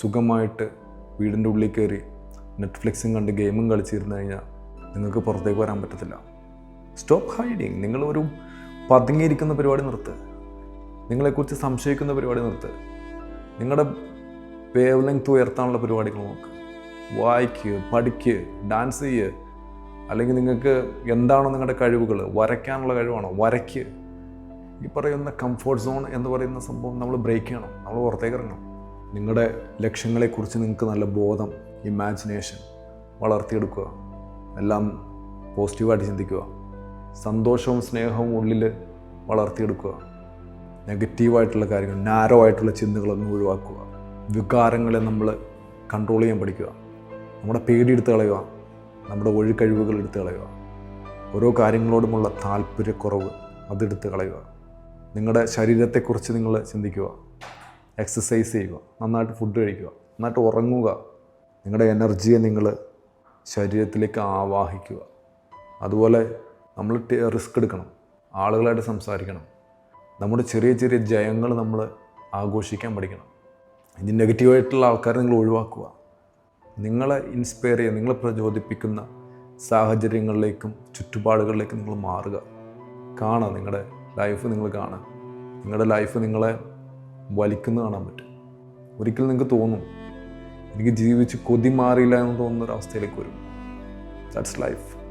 സുഖമായിട്ട് വീടിന്റെ ഉള്ളിൽ കയറി നെറ്റ്ഫ്ലിക്സും കണ്ട് ഗെയിമും കളിച്ചിരുന്നു കഴിഞ്ഞാൽ നിങ്ങൾക്ക് പുറത്തേക്ക് വരാൻ പറ്റത്തില്ല. സ്റ്റോപ്പ് ഹൈഡിങ് നിങ്ങളൊരു പതുങ്ങിയിരിക്കുന്ന പരിപാടി നിർത്ത്. നിങ്ങളെക്കുറിച്ച് സംശയിക്കുന്ന പരിപാടി നിർത്ത്. നിങ്ങളുടെ വേവ് ലെങ്ത് ഉയർത്താനുള്ള പരിപാടികൾ നോക്ക്. വായിക്കുക പഠിക്കുക ഡാൻസ് ചെയ്യുക അല്ലെങ്കിൽ നിങ്ങൾക്ക് എന്താണോ നിങ്ങളുടെ കഴിവുകൾ വരയ്ക്കാനുള്ള കഴിവാണോ? വരയ്ക്കുക ഈ പറയുന്ന കംഫോർട്ട് സോൺ എന്ന് പറയുന്ന സംഭവം നമ്മൾ ബ്രേക്ക് ചെയ്യണം. നമ്മൾ പുറത്തേക്ക് ഇറങ്ങണം. നിങ്ങളുടെ ലക്ഷ്യങ്ങളെക്കുറിച്ച് നിങ്ങൾക്ക് നല്ല ബോധം ഇമാജിനേഷൻ വളർത്തിയെടുക്കുക. എല്ലാം പോസിറ്റീവായിട്ട് ചിന്തിക്കുക. സന്തോഷവും സ്നേഹവും ഉള്ളിൽ വളർത്തിയെടുക്കുക. നെഗറ്റീവായിട്ടുള്ള കാര്യങ്ങൾ നാരോ ആയിട്ടുള്ള ചിന്തകളൊന്നും ഒഴിവാക്കുക. വികാരങ്ങളെ നമ്മൾ കൺട്രോൾ ചെയ്യാൻ പഠിക്കുക. നമ്മുടെ പേടി എടുത്ത് കളയുക. നമ്മുടെ ഒഴികഴിവുകൾ എടുത്ത് കളയുക. ഓരോ കാര്യങ്ങളോടുമുള്ള താല്പര്യക്കുറവ് അതെടുത്ത് കളയുക. നിങ്ങളുടെ ശരീരത്തെക്കുറിച്ച് നിങ്ങൾ ചിന്തിക്കുക. എക്സസൈസ് ചെയ്യുക നന്നായിട്ട് ഫുഡ് കഴിക്കുക നന്നായിട്ട് ഉറങ്ങുക. നിങ്ങളുടെ എനർജിയെ നിങ്ങൾ ശരീരത്തിലേക്ക് ആവാഹിക്കുക. അതുപോലെ നമ്മൾ റിസ്ക് എടുക്കണം ആളുകളായിട്ട് സംസാരിക്കണം. നമ്മുടെ ചെറിയ ചെറിയ ജയങ്ങൾ നമ്മൾ ആഘോഷിക്കാൻ പഠിക്കണം. ഇനി നെഗറ്റീവായിട്ടുള്ള ആൾക്കാരെ നിങ്ങൾ ഒഴിവാക്കുക. നിങ്ങളെ ഇൻസ്പയർ ചെയ്യുക നിങ്ങളെ പ്രചോദിപ്പിക്കുന്ന സാഹചര്യങ്ങളിലേക്കും ചുറ്റുപാടുകളിലേക്കും നിങ്ങൾ മാറുക. കാണുക നിങ്ങളുടെ ലൈഫ് നിങ്ങൾ കാണുക. നിങ്ങളുടെ ലൈഫ് നിങ്ങളെ വലിക്കുന്ന കാണാൻ പറ്റും. ഒരിക്കലും നിങ്ങൾക്ക് തോന്നും എനിക്ക് ജീവിച്ച് കൊതി മാറിയില്ല എന്ന് തോന്നുന്ന ഒരു അവസ്ഥയിലേക്ക് വരും. That's life